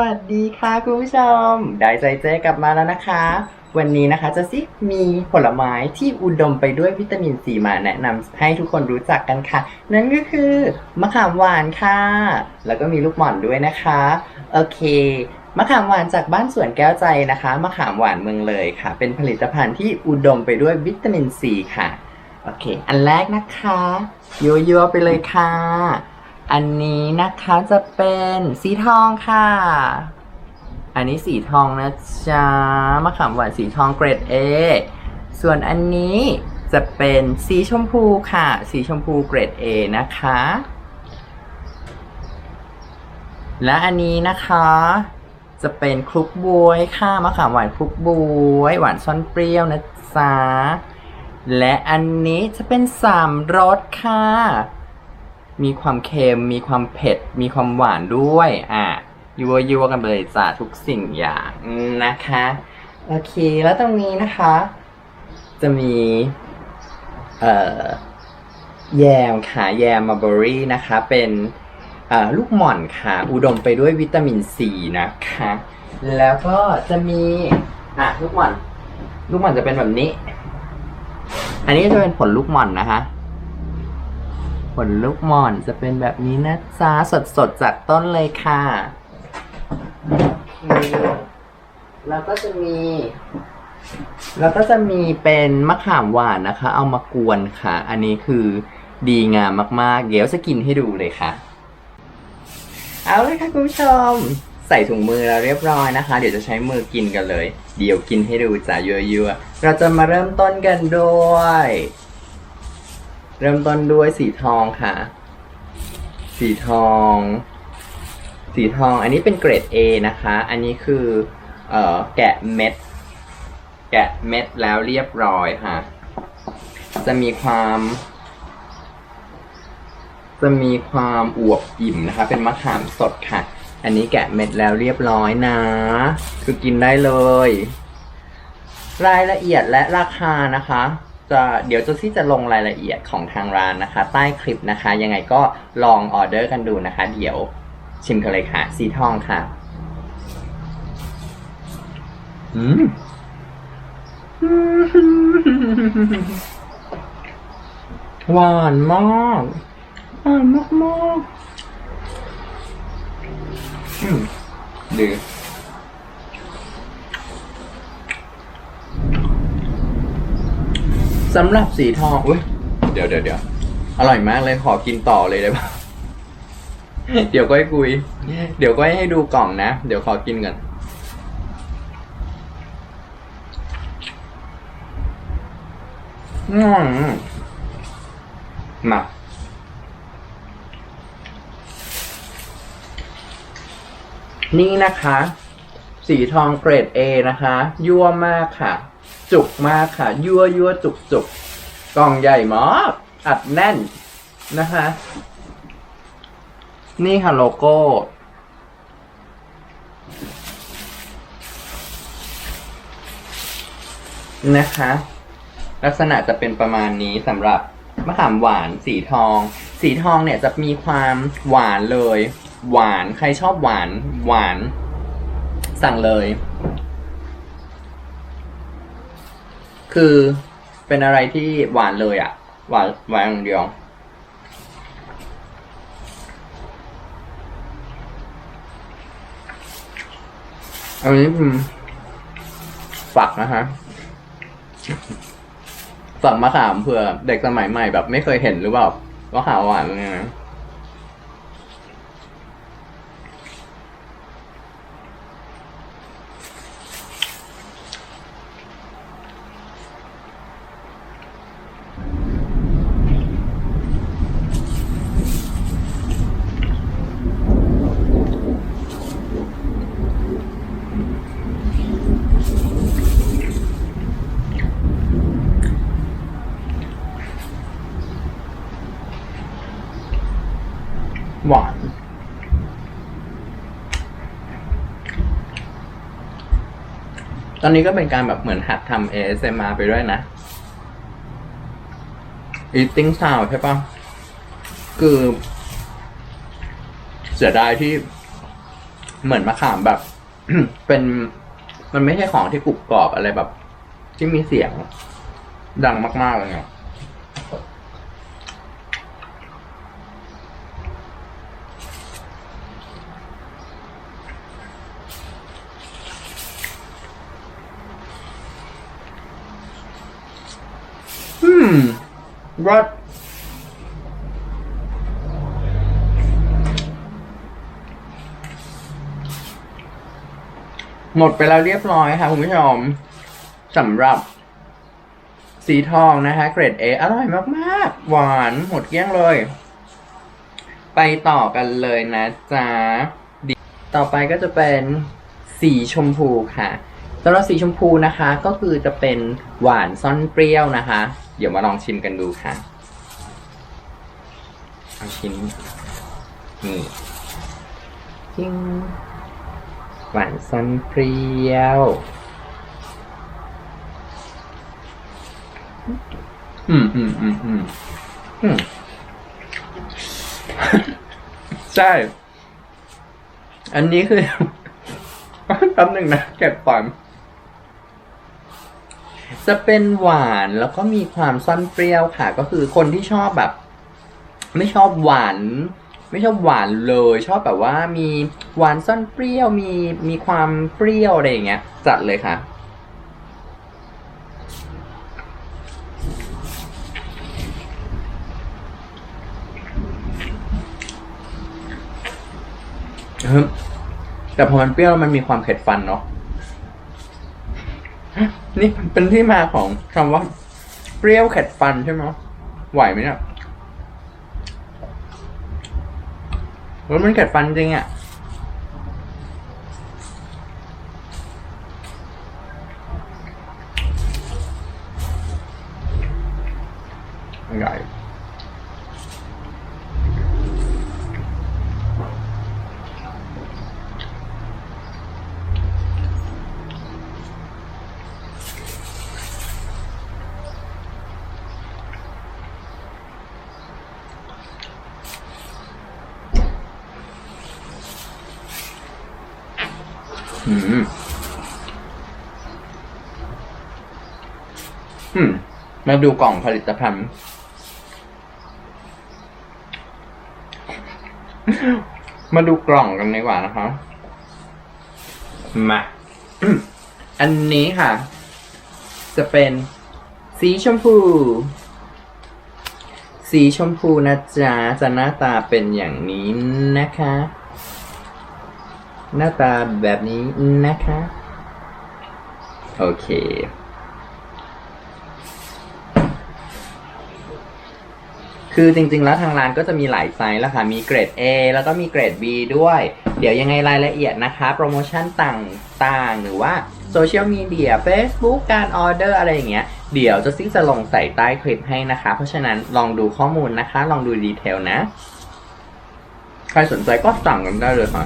วัสดีค่ะคุณผู้ชม ได้ใจเจ๊กลับมาแล้วนะคะ วันนี้นะคะจะซิมีผลไม้ที่อุดมไปด้วยวิตามินซีมาแนะนำให้ทุกคนรู้จักกันค่ะ นั่นก็คือมะขามหวานค่ะ แล้วก็มีลูกหม่อนด้วยนะคะ โอเคมะขามหวานจากบ้านสวนแก้วใจนะคะมะขามหวานเมืองเลยค่ะ เป็นผลิตภัณฑ์ที่อุดมไปด้วยวิตามินซีค่ะ โอเค อันแรกนะคะโยัวๆไปเลยค่ะ อันนี้นะคะจะเป็นสีทองค่ะ อันนี้สีทองนะจ๊ะมะขามหวานสีทองเกรด A ส่วนอันนี้จะเป็นสีชมพูค่ะ สีชมพูเกรด A นะคะ และอันนี้นะคะจะเป็นคลุกบวยค่ะมะขามหวานคลุกบวยหวานซ่อนเปรี้ยวนะจ๊ะและอันนี้จะเป็นสามรสค่ะ มีความเค็ม มีความเผ็ด มีความหวานด้วย อะยัวยัวๆกันไปเลยจ้ะทุกสิ่งอย่างนะคะ โอเค แล้วตรงนี้นะคะ จะมี เอ่อ แยมค่ะ แยมมาร์เบอรี่นะคะ เป็นเอ่อลูกหม่อนค่ะ อุดมไปด้วยวิตามินซีนะคะ แล้วก็จะมี อะ ลูกหม่อน ลูกหม่อนจะเป็นแบบนี้ อันนี้จะเป็นผลลูกหม่อนนะคะ ผลลูกหม่อนจะเป็นแบบนี้นะจ๊ะสดๆจากต้นเลยค่ะแล้วก็จะมี แล้วก็จะมีเป็นมะขามหวานนะคะ เอามากวนค่ะ อันนี้คือดีงามมากๆ เดี๋ยวจะกินให้ดูเลยค่ะ เอาเลยค่ะคุณผู้ชม ใส่ถุงมือแล้วเรียบร้อยนะคะ เดี๋ยวจะใช้มือกินกันเลย เดี๋ยวกินให้ดูจ้ะยั่วๆเราจะมาเริ่มต้นกันด้วย เริ่มต้นด้วยสีทองค่ะ สีทอง สีทองอันนี้เป็นเกรด A นะคะ อันนี้คือเอ่อแกะเม็ด แกะเม็ดแล้วเรียบร้อยค่ะ จะมีความ จะมีความอวบอิ่มนะคะ เป็นมะขามสดค่ะ อันนี้แกะเม็ดแล้วเรียบร้อยนะ คือกินได้เลย รายละเอียดและราคานะคะ จะเดี๋ยวจะที่จะลงรายละเอียดของทางร้านนะคะ ใต้คลิปนะคะ ยังไงก็ลองออเดอร์กันดูนะคะ เดี๋ยวชิมกันเลยค่ะ สีทองค่ะ อืมหวานมากหวานมากมากๆอืมดี สำหรับสีทองอุ้ยเดี๋ยวเดี๋ยวเดี๋ยวอร่อยมากเลยขอกินต่อเลยได้ปะเดี๋ยวก็ให้คุย เดี๋ยวก็ให้ดูกล่องนะ เดี๋ยวขอกินก่อนอืมมานี่นะคะ สีทองเกรด A นะคะ ยั่วมากค่ะ จุกมากค่ะ ยั่วยั่วจุกจุกกล่องใหญ่มากอัดแน่นนะคะ นี่ค่ะโลโก้ นะคะ ลักษณะจะเป็นประมาณนี้สำหรับมะขามหวานสีทอง สีทองเนี่ยจะมีความหวานเลย หวานใครชอบหวานหวาน สั่งเลย คือเป็นอะไรที่หวานเลยอะ่ะ หวานหวานอย่างเดียวอันนี้ฝักนะฮะฝักมะขามเผื่อเด็กสมัยใหม่แบบไม่เคยเห็นหรือเปล่ามะขามหวานเนี่ยนะ หวาน ตอนนี้ก็เป็นการแบบเหมือนหัดทำ ASMR ไปด้วยนะ eating sound ใช่ปะคือ เสียดายที่เหมือนมะขามแบบ เป็นมันไม่ใช่ของที่กรุบกรอบอะไรแบบ ที่มีเสียงดังมากๆเลยเนี่ยม รสหมดไปแล้วเรียบร้อยค่ะคุณผู้ชมสำหรับ สีทองนะคะเกรด A อร่อยมาก ๆ หวานหมดเกลี้ยงเลย ไปต่อกันเลยนะจ๊ะ ต่อไปก็จะเป็นสีชมพูค่ะ สำหรับสีชมพูนะคะ ก็คือจะเป็นหวานซ่อนเปรี้ยวนะคะ เดี๋ยวมาลองชิมกันดูค่ะเอาชิ้นนี่จิ้งหวานซ่อนเปรี้ยวอืมอืมอืมอืมอืมใช่ อันนี้คือ แป๊บหนึ่งนะเก็บก่อน จะเป็นหวานแล้วก็มีความซ่อนเปรี้ยวค่ะ ก็คือคนที่ชอบแบบ ไม่ชอบหวาน ไม่ชอบหวานเลย ชอบแบบว่ามีหวานซ่อนเปรี้ยวมีมีความเปรี้ยวอะไรอย่างเงี้ย จัดเลยค่ะแต่พอมันเปรี้ยวมันมีความเผ็ดฟันเนาะ นี่เป็นที่มาของคำว่าเปรี้ยวเข็ดฟันใช่ไหมไหวไหมเนี่ยรถมันเข็ดฟันจริงอะใหญ่ อืม อืม มาดูกล่องผลิตภัณฑ์มาดูกล่องกันดีกว่านะคะ มา อันนี้ค่ะ จะเป็นสีชมพู สีชมพูนะจ๊ะ จะหน้าตาเป็นอย่างนี้นะคะ หน้าตาแบบนี้นะคะ โอเค คือจริงๆแล้วทางร้านก็จะมีหลายไซส์แล้วค่ะ มีเกรด A แล้วก็มีเกรด B ด้วย เดี๋ยวยังไงรายละเอียดนะคะ โปรโมชั่นต่างๆ หรือว่าโซเชียลมีเดีย Facebook การออเดอร์อะไรอย่างเงี้ย เดี๋ยวจะซิ่งจะลงใส่ใต้คลิปให้นะคะ เพราะฉะนั้นลองดูข้อมูลนะคะ ลองดูดีเทลนะ ใครสนใจก็สั่งกันได้เลยค่ะ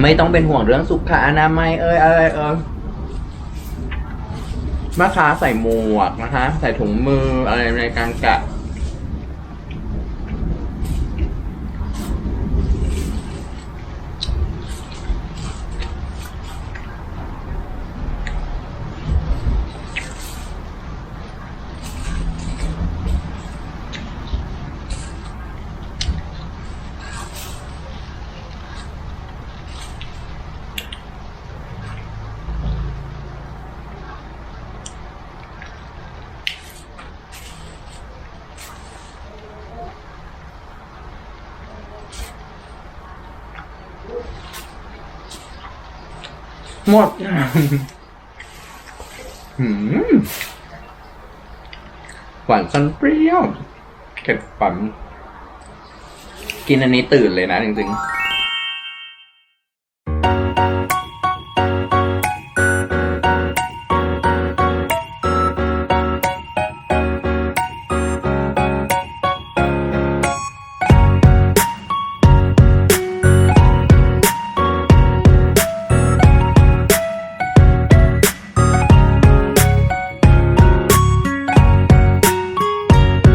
ไม่ต้องเป็นห่วงเรื่องสุขอนามัยเอ้ยอะไรเอยแม่ค้าใส่หมวกนะคะ ใส่ถุงมืออะไรในการกะ หมดหืมหวานซันเปรี้ยวเข็ดปันกินอันนี้ตื่นเลยนะจริงๆ